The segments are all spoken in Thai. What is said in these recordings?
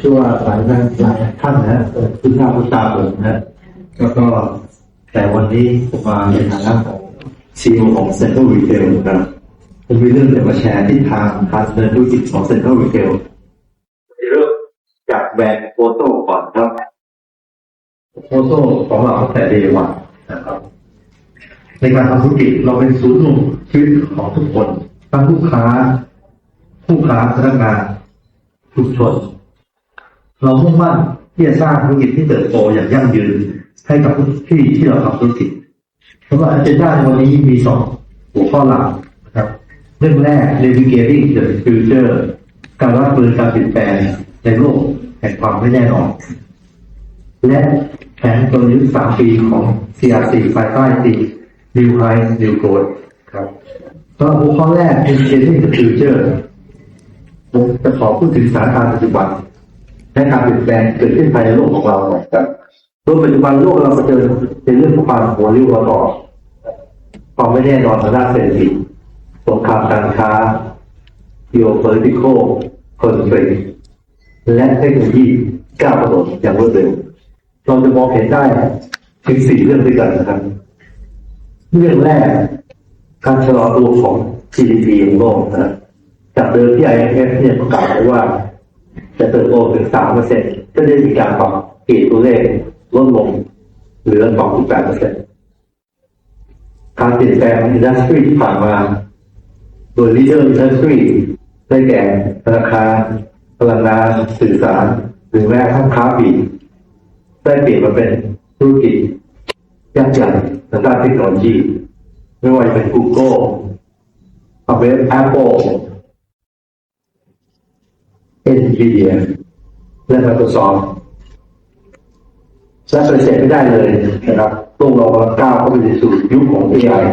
ชื่อว่าหลายท่านหลายท่านนะคุณหน้าคุณตาผมนะแล้วก็แต่วันนี้ผมมาในฐานะของซีอของเซ็นทรัลรีเทลนะครับผมมีเรื่องจะมาแชร์ที่ทางทางเดินธุรกิจของเซ็นทรัลรีเทลเริ่มจากแบรนด์โฟโต้ก่อนครับโฟโต้ของเราตั้งแต่เดวันนะครับในการทำธุรกิจเราเป็นศูนย์รวมชีวิตของทุกคนทั้งลูกค้า ผู้ค้าพนักงานชุมชน เรามุ่งมั่นที่จะสร้างธุรกิจที่เติบโตอย่างยั่งยืนให้กับที่ที่เราทำธุรกิจสำหรับอันเจนด้าในวันนี้มีสองหัวข้อหลักนะครับเรื่องแรก navigating the future การรับมือการเปลี่ยนแปลงในโลกแห่งความไม่แน่นอน และแผนกลยุทธ์สามปีของ CRC ภายใต้ตี New High New Growth ครับสำหรับหัวข้อแรก navigating the future ผมจะขอพูดถึงสถานการณ์ปัจจุบัน และการเปลี่ยนแปลงเกิดขึ้นภายในโลกของเราหน่อยครับโดยปัจจุบันโลกเราเผชิญในเรื่องของความหัวริ้วหัวต่อความไม่แน่นอนทางด้านเศรษฐกิจสงครามการค้า geopolitical conflict และเทคโนโลยีก้าวกระโดดอย่างรวดเร็ว เราจะมองเห็นได้ถึงสี่เรื่องด้วยกันนะครับ เรื่องแรก การชะลอตัวของ GDP ของโลกนะจากเดิมที่ IMF เนี่ยประกาศไว้ว่า จะเติบโตถึง3เปอร์เซ็นต์ก็ได้มีการปรับเกณฑ์ตัวเลขลดลงเหลือ2.8เปอร์เซ็นต์การเปลี่ยนแปลงอินดัสทรีที่ผ่านมา โดย leader industry ได้แก่ธนาคารพลังงานสื่อสารหรือแม้กระทั่งค้าปลีกได้เปลี่ยนมาเป็นธุรกิจยักษ์ใหญ่ทางด้านเทคโนโลยี ไม่ว่าจะเป็น Google Apple Apple NVIDIA และ Microsoft และปฏิเสธไม่ได้เลยนะครับโลกเราก้าวเข้าไปสู่ยุคของ AI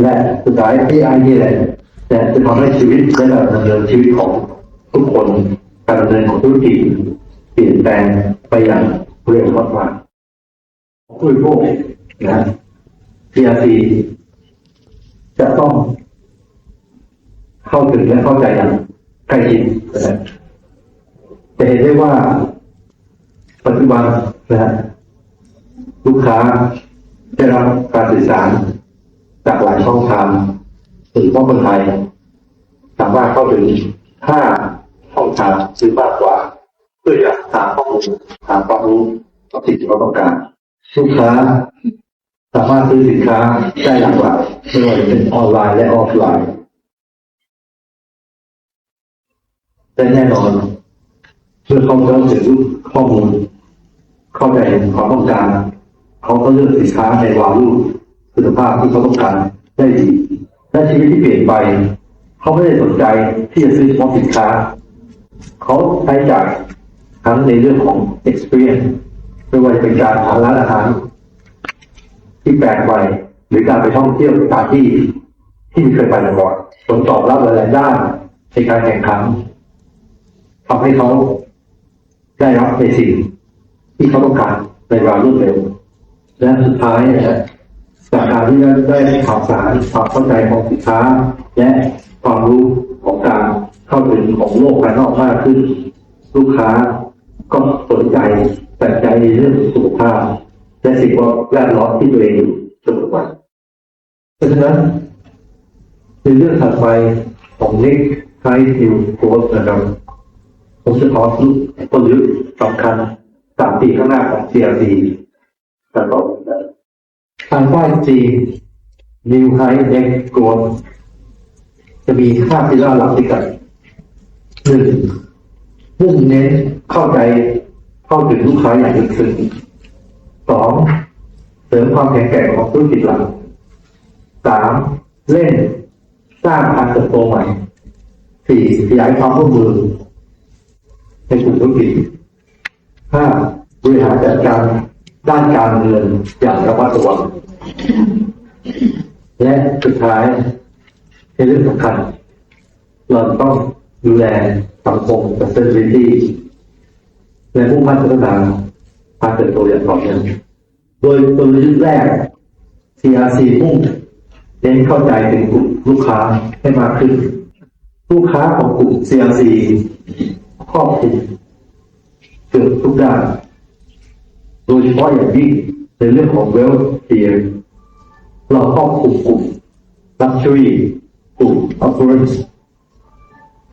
และสุดท้าย AI นี่แหละแต่จะทำให้ชีวิตและการดำเนินชีวิตของทุกคนการดำเนินของธุรกิจเปลี่ยนแปลงไปอย่างเร็วมากๆผู้บริโภคนะ CRC จะต้องเข้าถึงและเข้าใจอย่าง ล้ชิดนะครับจะเห็นได้ว่าปัจจุบันนะฮะลูกค้าได้รับการสื่อสารจากหลายช่องทางถึงพ่อคนไทยสามารถเข้าถึงห้าช่องทางซื้อมากกว่า เพื่อจะหาข้อมูลหาความรู้ต่อสิ่งที่เราต้องการลูกค้าสามารถซื้อสินค้าได้หลากหลายไม่ว่าจะเป็นออนไลน์และออฟไลน์ แต่แน่นอน เมื่อเขาเข้าถึงข้อมูล เข้าใจความต้องการ เขาก็เลือกสินค้าในวาลูคุณภาพที่เขาต้องการได้ดีและชีวิตที่เปลี่ยนไป เขาไม่ได้สนใจที่จะซื้อเฉพาะสินค้า เขาใช้จ่ายทั้งในเรื่องของ experience ไม่ว่าจะเป็นการหาร้านอาหารที่แปลกใหม่หรือการไปท่องเที่ยวสถานที่ที่ไม่เคยไปมาก่อนผลตอบรับหลายๆด้านในการแข่งขัน ทำให้เขาได้รับในสิ่งที่เขาต้องการในเวลารวดเร็ว และสุดท้ายนะฮะจากการที่ได้ได้ข่าวสารความเข้าใจของสินค้า และความรู้ของการเข้าถึงของโลกภายนอกมากขึ้น ลูกค้าก็สนใจแต่ใจในเรื่องสุขภาพและสิ่งแวดล้อมที่ตัวเองอยู่ทุกวันเพราะฉะนั้นในเรื่องถัดไปของ Nick ไ i ทิวโค้ดนะครับ ผมจะขอสรุปกลยุทธ์สำคัญสามปีข้างหน้าของ CRC กันต่อทางป้าย G New High Next Growth จะมีค่าพิล่าหลักด้วยกันหนึ่งมุ่งเน้นเข้าใจเข้าถึงลูกค้าอย่างลึกซึ้งสองเสริมความแข็งแกร่งของธุรกิจหลักสามเล่นสร้างการเติบโตใหม่สี่ขยายความร่วมมือ ในกลุ่มธุรกิจห้าบริหารจัดการด้านการเงินอย่างระมัดระวังและสุดท้ายในเรื่องสำคัญเราต้องดูแลสังคม sustainability และมุ่งมั่นพัฒนาการเติบโตอย่างต่อเนื่องโดยกลยุทธ์แรก CRC มุ่งเน้นเข้าใจถึงกลุ่มลูกค้าให้มากขึ้น ลูกค้าของกลุ่ม CRC ครอบคลุมเกือบทุกด้านโดยเฉพาะอย่างยิ่งในเรื่องของเวลเทียมเราครอบคลุมกลุ่มลักชัวรี่กลุ่มออฟเฟอร์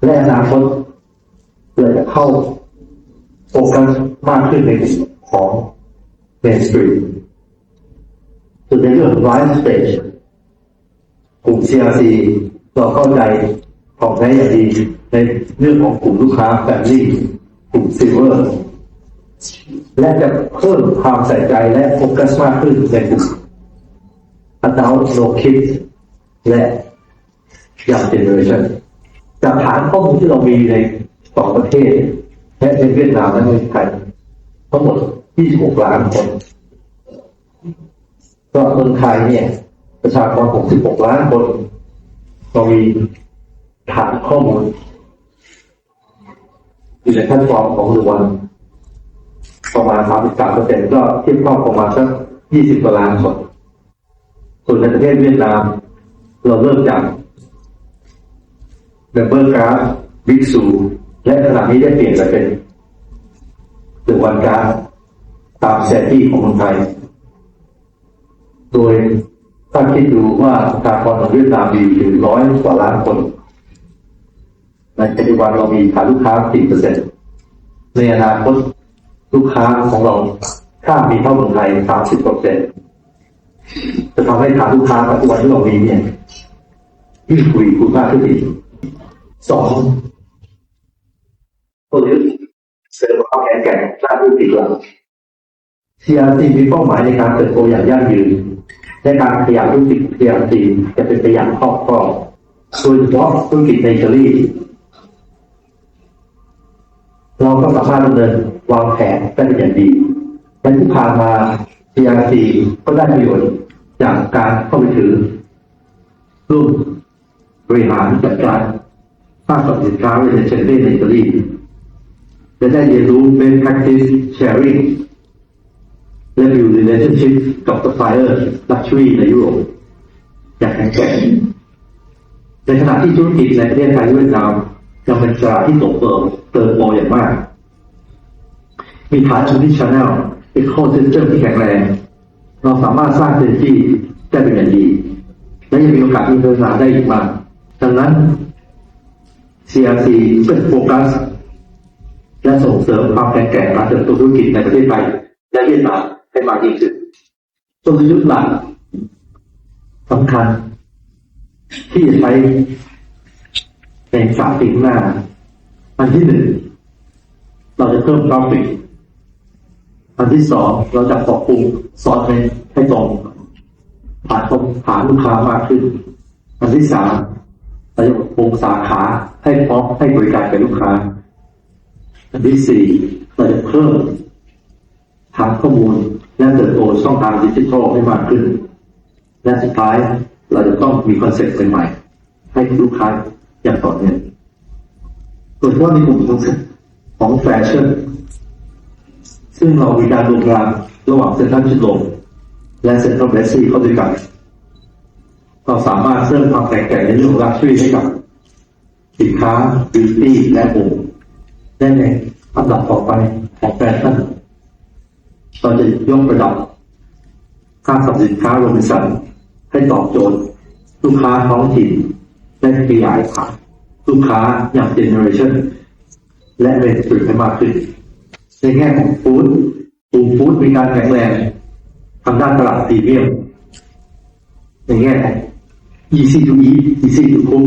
และอนาคตเราจะเข้าโฟกัสมากขึ้นในกลุ่มของเมนสตรีมส่วนในเรื่องไลฟ์สเตจกลุ่ม CRC เราเข้าใจของแท้อย่างดี ในเรื่องของกลุ่มลูกค้า family กลุ่ม silver และจะเพิ่มความใส่ใจและโฟกัสมากขึ้นในกลุ่ม adult no kids และ young generation จากฐานข้อมูลที่เรามีในสองประเทศ และในเวียดนามและในไทยทั้งหมด 26 ล้านคนก็เมืองไทยเนี่ย ประชากร 66 ล้านคนเรามีฐานข้อมูล อยู่ในแพลตฟอร์มของหนึ่งวันประมาณ33เปอร์เซ็นต์ก็เทียบเท่าประมาณสัก20กว่าล้านคนส่วนในประเทศเวียดนาม เราเริ่มจากเมมเบอร์การ์ดบิ๊กซูและขณะนี้ได้เปลี่ยนไปเป็นหนึ่งวันการ์ดตามแซตี้ของเมืองไทย โดยถ้าคิดดูว่าประชากรของเวียดนามมีถึงร้อยกว่าล้านคน ในปัจจุบันเรามีฐานลูกค้า4%ในอนาคตลูกค้าของเราถ้ามีเท่าเมืองไทย 30%จะทำให้ฐานลูกค้าปัจจุบันที่เรามีเนี่ยยิ่งคุยคุณค่าขึ้นอีกสองตัวยึดเสริมความแข็งแกร่งด้านธุรกิจเรา CRC มีเป้าหมายในการเติบโตอย่างยั่งยืนและการขยายธุรกิจ CRC จะเป็นไปอย่างครอบครอบโดยเฉพาะธุรกิจในอิตาลีเรา ก็สามารถดำเนินวางแผนได้เป็นอย่างดีและที่ผ่านมา CRC ก็ได้ประโยชน์จากการเข้าไปถือร่วมบริหารจัดการภาคสินค้าในเชนเต้ในอิตาลีและได้เรียนรู้ best practice sharing และ build relationship กับ supplier luxury ในยุโรปอย่างแข็งแกร่งในขณะที่ธุรกิจในประเทศไทยและเวียดนามยังเป็นตลาดที่โตเติบเติบโตอย่างมาก มีฐานที่ channel ecosystem ที่แข็งแรง เราสามารถสร้างเซนที่ได้เป็นอย่างดี และยังมีโอกาสที่พัฒนาได้อีกมากดังนั้น CRC เป็นโฟกัสและส่งเสริมความแข็งแกร่งการเติบโตธุรกิจในประเทศไทยและเวียดนามให้มากยิ่งขึ้นกลยุทธ์หลักสำคัญ ที่จะใช้ในสามปีข้างหน้า อันที่หนึ่งเราจะเพิ่มกราฟิก อันที่สองเราจะปรับปรุงซอสให้ให้ตรงผ่านตรงผ่านลูกค้ามากขึ้น อันที่สามเราจะปรับปรุงสาขาให้พร้อมให้บริการแก่ลูกค้า อันที่สี่เราจะเพิ่มฐานข้อมูลและเติบโตช่องทางดิจิทัลให้มากขึ้น และสุดท้ายเราจะต้องมีคอนเซ็ปต์ใหม่ๆให้ลูกค้าอย่างต่อเนื่องโดยเฉพาะในกลุ่มของของแฟชั่น ซึ่งเรามีการรวมกลางระหว่างเซ็นทรัลชิดลมและเซ็นทรัลเบสซี่เข้าด้วยกันเราสามารถเสริมความแข็งแกร่งในเรื่องลักชัวรี่ให้กับ สินค้าบิวตี้และโฮมได้ในอันดับต่อไปของแฟชั่นเราจะยกระดับค่าสับสินค้าโรบินสันให้ตอบโจทย์ ลูกค้าท้องถิ่นและขยายฐานลูกค้าอย่างเจเนอเรชันและเรนสตรีให้มากขึ้น ในแง่ของฟู้ดกลุ่มฟู้ดมีการแข็งแรงทางด้านตลาดพรีเมียมในแง่ของ easy to eat easy to cook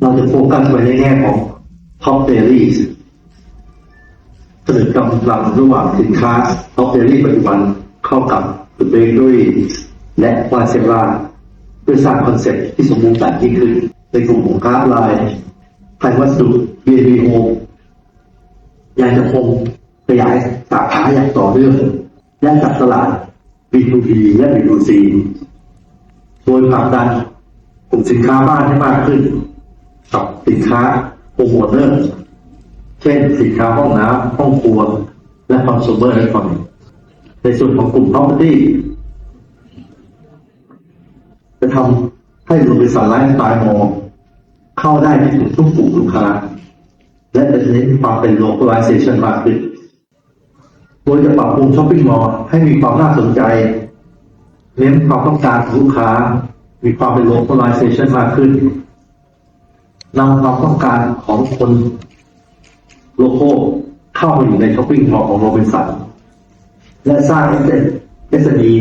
เราจะโฟกัสไปในแง่ของ top dairies ผนึกกำลังระหว่างสินค้า top dairy ปัจจุบันเข้ากับ the bakery และวาเซราเพื่อสร้างคอนเซ็ปต์ที่สมบูรณ์แบบยิ่งขึ้นในกลุ่มของค้าออนไลน์ไทยวัสดุ B&B Home ยังจะคง ขยายสาขาอย่างต่อเนื่องและจับตลาด B2B และ B2C โดยผลักดันกลุ่มสินค้าบ้านให้มากขึ้นกับสินค้าโปรโมเตอร์เช่นสินค้าห้องน้ำห้องครัว และ consumer electronics ในส่วนของกลุ่ม property จะทำให้บริษัทไลฟ์สไตล์มอลเข้าได้ที่ถึงทุกกลุ่มลูกค้า และจะเน้นความเป็น localization มากขึ้น ดยจะปรับปรุงช้อปปิ้งมอลล์ให้มีความน่าสนใจเน้นความต้องการของลูกค้า มีความเป็น localization มากขึ้นนำความต้องการของคนโลโก้เข้ามาอยู่ในช้อปปิ้งมอลล์ของโรบินสันและสร้าง SME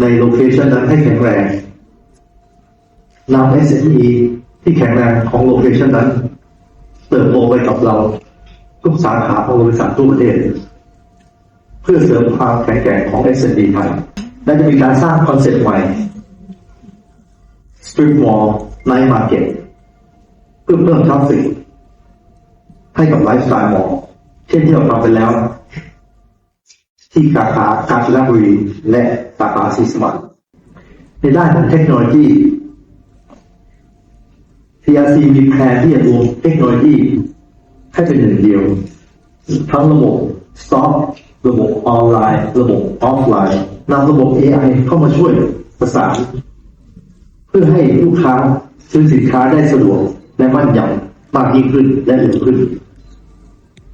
ในโลเคชันนั้นให้แข็งแรงนำ SME ที่แข็งแรงของโลเคชันนั้นเติบโตไปกับเรา ทุกสาขาของบริษัททั่วประเทศ เพื่อเสริมความแข็งแกร่งของ SME ไทยและจะมีการสร้างคอนเซ็ปต์ใหม่ Street Mall Night Market เพื่อเพิ่มทราฟฟิกให้กับไลฟ์สไตล์มอลล์เช่นที่เราทำไปแล้ว ที่สาขากาญจนบุรีและสาขาศรีสวรรค์ในด้านของเทคโนโลยี TRC มีแผนที่จะรวมเทคโนโลยี ให้เป็นหนึ่งเดียว ทั้งระบบสต็อกระบบออนไลน์ ระบบออฟไลน์นำระบบ AI เข้ามาช่วยประสานเพื่อให้ลูกค้าซื้อสินค้าได้สะดวกและมั่นยำมากยิ่งขึ้นและเร็วขึ้น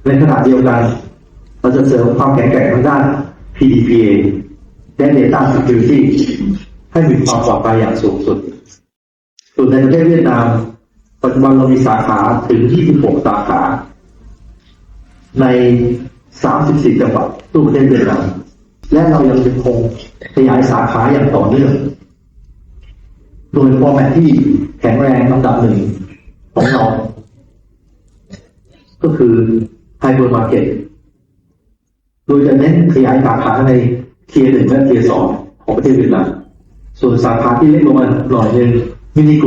ในขณะเดียวกัน เราจะเสริมความแข็งแกร่งทางด้าน PDPA และ Data Security ให้มีความปลอดภัยอย่างสูงสุด ส่วนในประเทศเวียดนามปัจจุบันเรามีสาขาถึง 26 สาขา ใน 34 จังหวัดทั่วประเทศเวียดนามและเรายังคงขยายสาขาอย่างต่อเนื่อง โดยฟอร์แมตที่แข็งแรงอันดับหนึ่งของเรา ก็คือไฮเปอร์มาร์เก็ตโดยจะเน้นขยายสาขาในเทียร์หนึ่งและเทียร์สองของประเทศเวียดนามส่วนสาขาที่เล็กลงมาหน่อยหนึ่งมินิโก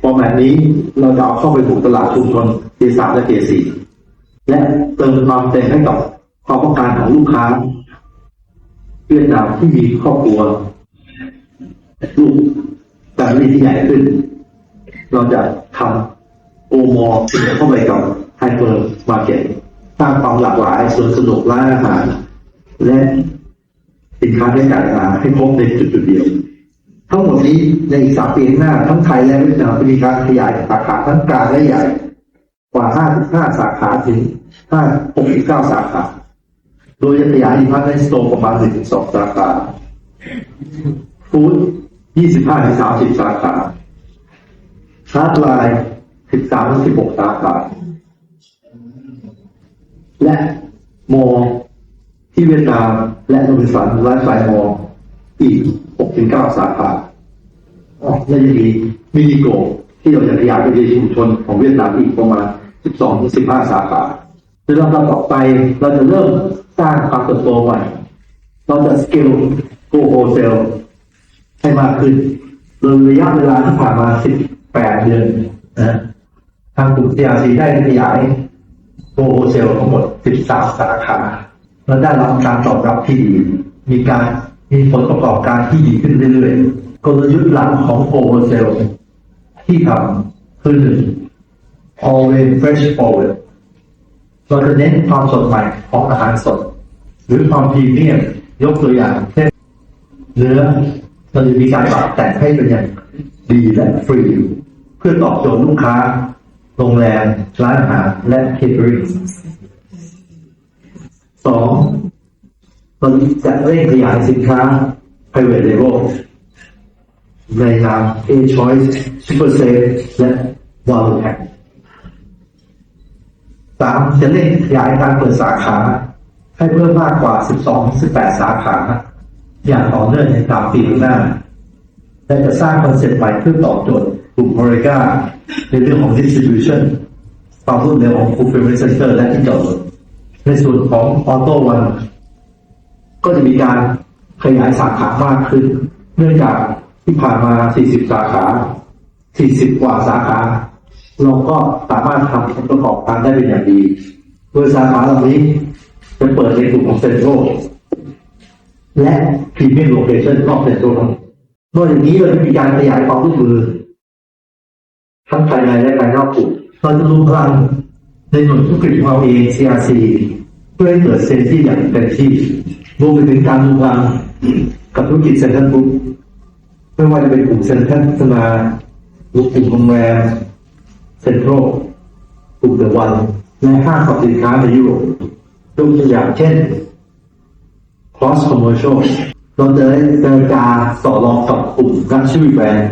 ฟอร์แมตนี้เราจะเอาเข้าไปบุกตลาดชุมชนเทียร์สามและเทียร์สี่ และเติมความเต็มให้กับความต้องการของลูกค้าเวียดนามที่มีครอบครัวลูกการเรียนที่ใหญ่ขึ้น เราจะทำโอมอเข้าไปกับไฮเปอร์มาร์เก็ตสร้างความหลากหลายสวนสนุกร้านอาหาร และสินค้าในการอาหารให้ครบในจุดจุดๆเดียว ทั้งหมดนี้ในอีกสามปีข้างหน้า ทั้งไทยและเวียดนามจะมีการขยายสาขาทั้งกลางและใหญ่ กว่า 55 สาขาถึง 569 สาขา โดยจะขยายดีพัฒน์ในสโตร์ประมาณ 1-2 สาขาฟู้ด25ถึง30 สาขาฮาร์ดไลน์13ถึง16 สาขา และมอที่เวียดนามและโรบินสันไลฟ์สไตล์มออีก6ถึง9สาขาอ๋อและยังมีมินิโกที่เราจะขยายไปในชุมชนของเวียดนามอีกประมาณ 12ถึง15 สาขาในลำดับต่อไปเราจะเริ่มสร้างความเติบโตใหม่ เราจะสเกลโกโฮเซลให้มากขึ้นโดยระยะเวลาที่ผ่านมา 18 เดือนนะทางกลุ่ม CRC ได้ขยายโกโฮเซลทั้งหมด 13 สาขาและได้รับการตอบรับที่ดี มีการมีผลประกอบการที่ดีขึ้นเรื่อยๆกลยุทธ์หลักของโกโฮเซลที่ทำคือหนึ่ง always fresh forward เราจะเน้นความสดใหม่ของอาหารสด หรือความพรีเมียมยกตัวอย่างเช่นเนื้อเราจะมีการปรับแต่งให้เป็นอย่างดีและฟรี เพื่อตอบโจทย์ลูกค้า โรงแรม ร้านอาหารและเคเทอริงสองเราจะเร่งขยายสินค้า private label ในนาม A Choice Super Safe และ Value Pack สามจะเร่งขยายการเปิดสาขา ให้เพิ่มมากกว่า 12-18 สาขา อย่างต่อเนื่องในสามปีข้างหน้าและจะสร้างคอนเซ็ปต์ใหม่เพื่อตอบโจทย์กลุ่ม o r e g a ในเรื่องของ distribution ความรวดเร็วของ fulfillment center และที่จอดรถในส่วนของ Auto One ก็จะมีการขยายสาขามากขึ้น เนื่องจากที่ผ่านมา 40 สาขา 40 กว่าสาขา เราก็สามารถทำผลประกอบการได้เป็นอย่างดีโดยสาขาเหล่านี้จะเปิดในกลุ่มของเซ็นทรัลและพรีเมียมโลเคชั่นนอกเซ็นทรัลนอกจากนี้เราจะมีการขยายความร่วมมือทั้งภายในและภายนอกกลุ่มเราจะรวมพลังในหน่วยธุรกิจของเราเอง CRC เพื่อให้เกิดเซนที่อย่างเต็มที่รวมไปถึงการรวมพลังกับธุรกิจเซ็นทรัลกรุ๊ปไม่ว่าจะเป็นกลุ่มเซ็นทรัลพัฒนากลุ่มโรงแรม เซ็นทรัลกลุ่มเดวันและห้างสรรพสินค้าในยุโรปยกตัวอย่างเช่น cross commercial เราจะได้เจรจาต่อรองกับกลุ่มรักชื่อแบรนด์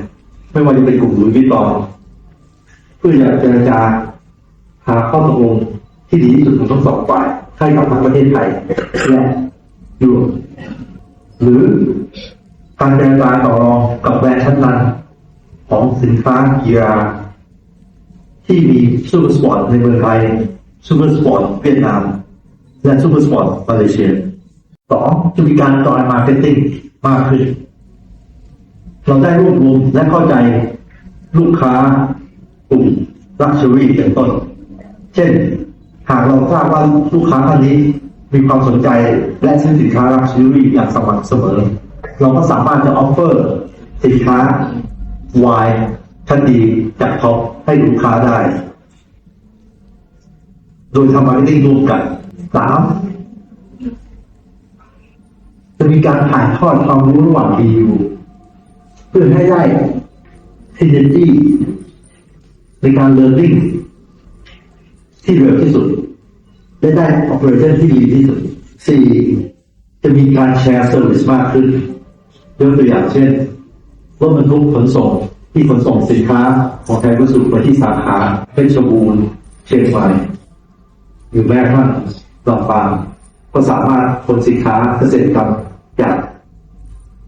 ไม่ว่าจะเป็นกลุ่มหรือวิตตองเพื่ออยากเจรจาหาข้อตกลงที่ดีที่สุดของทั้งสองฝ่ายให้กับทั้งประเทศไทยและยุโรปหรือการเจรจาต่อรองกับแบรนด์ชั้นนำของสินค้ากีฬา ที่มีซูเปอร์สปอร์ตในเมืองไทยซูเปอร์สปอร์ตเวียดนาม และซูเปอร์สปอร์ตมาเลเซียสองจะมีการต่อยมาร์เก็ตติ้งมากขึ้น เราได้รวบรวมและเข้าใจลูกค้ากลุ่มลักชัวรี่เป็นต้น เช่น หากเราทราบว่าลูกค้าท่านนี้มีความสนใจและซื้อสินค้าลักชัวรี่อย่างสม่ำเสมอ เราก็สามารถจะออฟเฟอร์สินค้าวาย ชั้นดีจากท็อปให้ลูกค้าได้ โดยทำมาร์เก็ตติ้งร่วมกันสามจะมีการถ่ายทอดความรู้ระหว่างดีอยู่เพื่อให้ได้ซินเนจี้ในการเรียนรู้ที่เร็วที่สุด และได้ operation ที่ดีที่สุดสี่จะมีการแชร์เซอร์วิสมากขึ้นยกตัวอย่างเช่นรถบรรทุกขนส่ง ที่ขนส่งสินค้าของไทยวัสดุไปที่สาขาเพชรบูรณ์เชียงใหม่หรือแม้กระทั่งลำปางก็สามารถขนสินค้าเกษตรกรรมจาก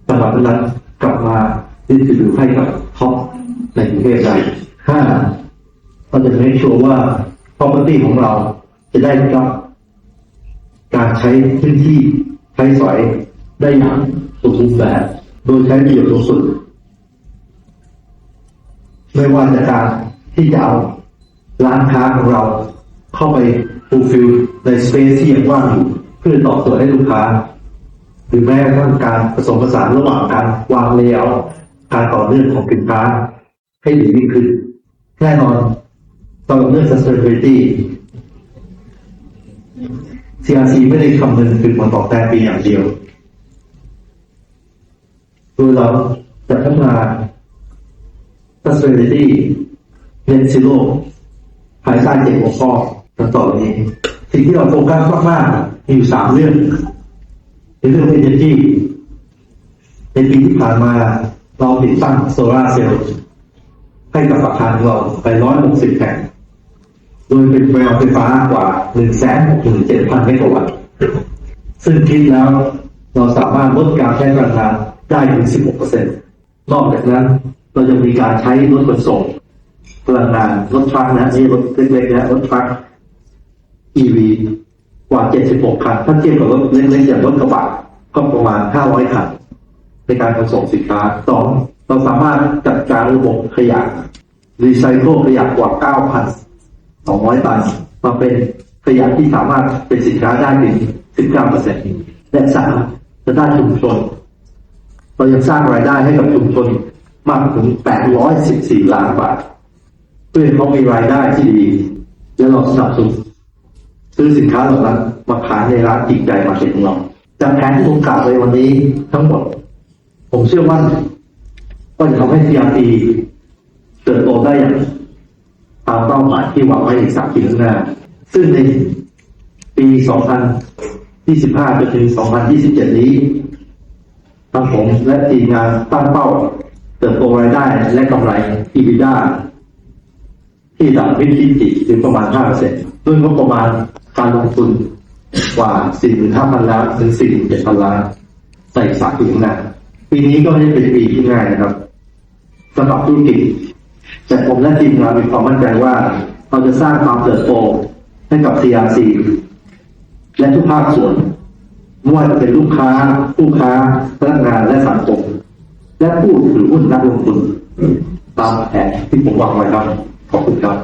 จังหวัดนั้นกลับมาดิสติบิวให้กับท็อปในกรุงเทพได้ห้าเราจะไม่ชัวร์ว่า property ของเราจะได้รับการใช้พื้นที่ใช้สอยได้อย่างสมบูรณ์แบบ โดยใช้ประโยชน์สูงสุด ไม่ว่าจะการที่จะเอาร้านค้าของเราเข้าไปฟูลฟิลในสเปซที่ยังว่างอยู่เพื่อตอบโจทย์ให้ลูกค้า หรือแม้กระทั่งการผสมผสานระหว่างการวางเลเยอร์การต่อเนื่องของสินค้า ให้ดียิ่งขึ้นแน่นอนสำหรับเรื่อง sustainability CRC ไม่ได้คำนึงถึงผลตอบแทนเพียงอย่างเดียวโดยเราจะพัฒนา sustainability net zero ภายใต้เจ็ดหัวข้อดังต่อไปนี้ สิ่งที่เราโฟกัสมากๆมีอยู่สามเรื่องในเรื่อง energy ในปีที่ผ่านมาเราติดตั้งโซลาร์เซลล์ให้กับอาคารของเราไป160แห่ง โดยเป็นแววไฟฟ้ากว่า167,000เมกะวัตต์ ซึ่งคิดแล้วเราสามารถลดการใช้พลังงานได้ถึง16%นอกจากนั้น เราจะมีการใช้รถขนส่งพลังงานรถทรัคนะนี่รถเล็กๆนะรถทรัค EV กว่า 76 คัน ถ้าเทียบกับรถเล็กๆอย่างรถกระบะก็ประมาณ 500 คัน ในการขนส่งสินค้าสองเราสามารถจัดการระบบขยะรีไซเคิลขยะกว่า 9,200 ตัน มาเป็นขยะที่สามารถเป็นสินค้าได้ถึง 19%และสามจะได้ชุมชน เรายังสร้างรายได้ให้กับชุมชน มากถึง 814 ล้านบาท เพื่อให้เขามีรายได้ที่ดี และเราสนับสนุนซื้อสินค้าเหล่านั้นมาขายในร้านจริงใจมาเก็ตของเราจากแผนที่ผมกล่าวไปวันนี้ทั้งหมด ผมเชื่อว่าว่าจะทำให้ CRT เติบโตได้อย่างตามเป้าหมายที่วางไว้ในสามปีข้างหน้า ซึ่งในปี 2025 จนถึง 2027 นี้ทั้งผมและทีมงานตั้งเป้า เติบโตรายได้และกำไร EBITDA ที่ระดับวิกฤตถึงประมาณ 5%ด้วยงบประมาณการลงทุนกว่า 45,000 ล้านถึง 47,000 ล้านในสามปีข้างหน้าปีนี้ก็ไม่ได้เป็นปีที่ง่ายนะครับสำหรับธุรกิจแต่ผมและทีมงานมีความมั่นใจว่า เราจะสร้างความเติบโตให้กับ CRC และทุกภาคส่วนไม่ว่าจะเป็นลูกค้า ผู้ค้าพนักงานและสังคม และผู้ถือหุ้นนักลงทุนตามแผนที่ผมวางไว้ครับขอบคุณครับ